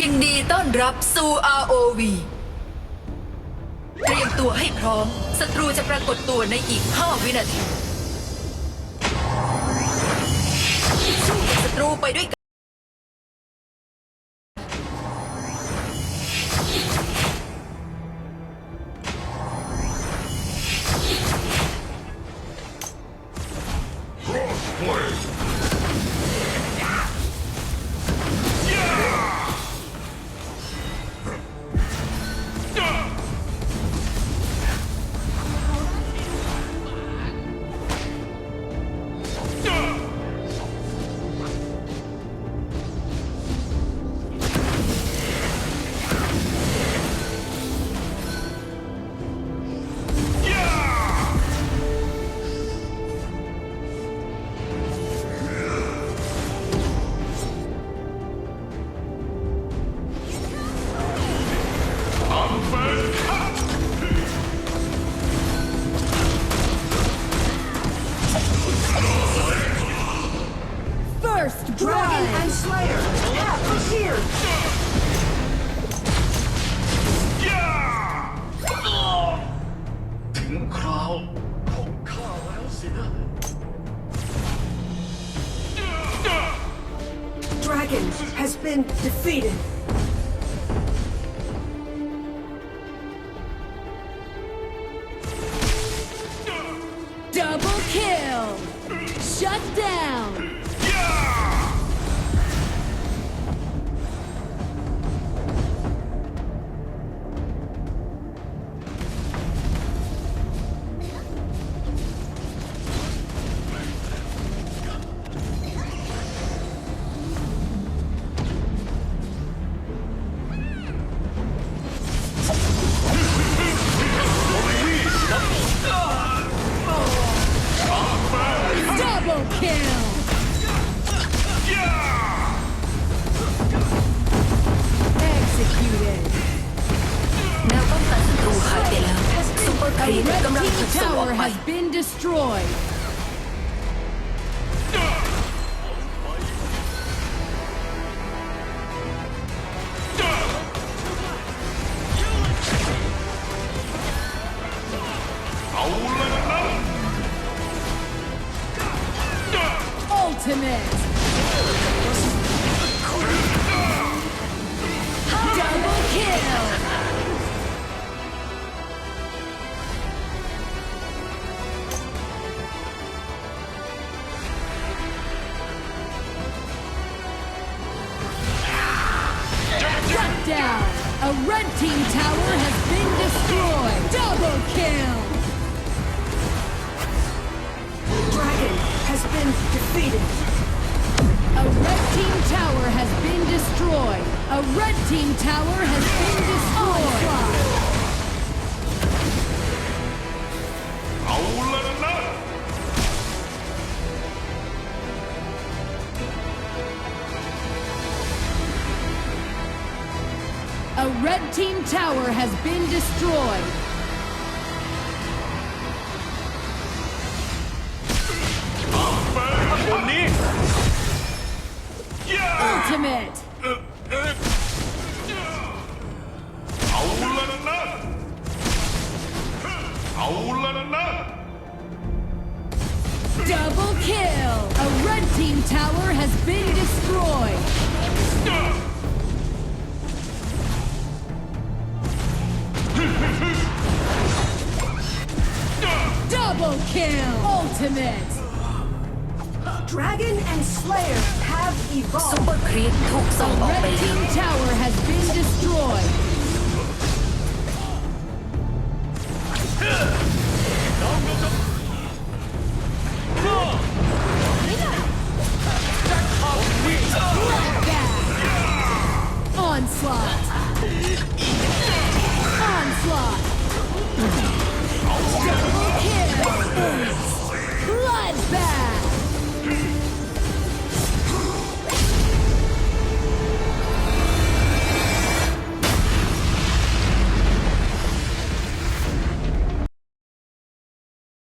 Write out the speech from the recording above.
ยินดีต้อนรับสู่ ROV เตรียมตัวให้พร้อม ศัตรูจะปรากฏตัวในอีก 5 วินาทีสู้กับศัตรูไปด้วยกัน First Dragon blood! and Slayer have appeared! ถึงคราวของข้าแล้วสินะ Dragon has been defeated. Double kill! Shut down! tower has been destroyed. Ultimate! Double kill! Down! A red team tower has been destroyed! Double kill! Dragon has been defeated. A red team tower has been destroyed! A red team tower has been destroyed! A red team tower has been destroyed. Ultimate! Double kill! A red team tower has Double kill! Ultimate! Dragon and Slayer have ซุป evolved. เปอร์ครีปถูกส่งออก Red ไปแล้ว team tower has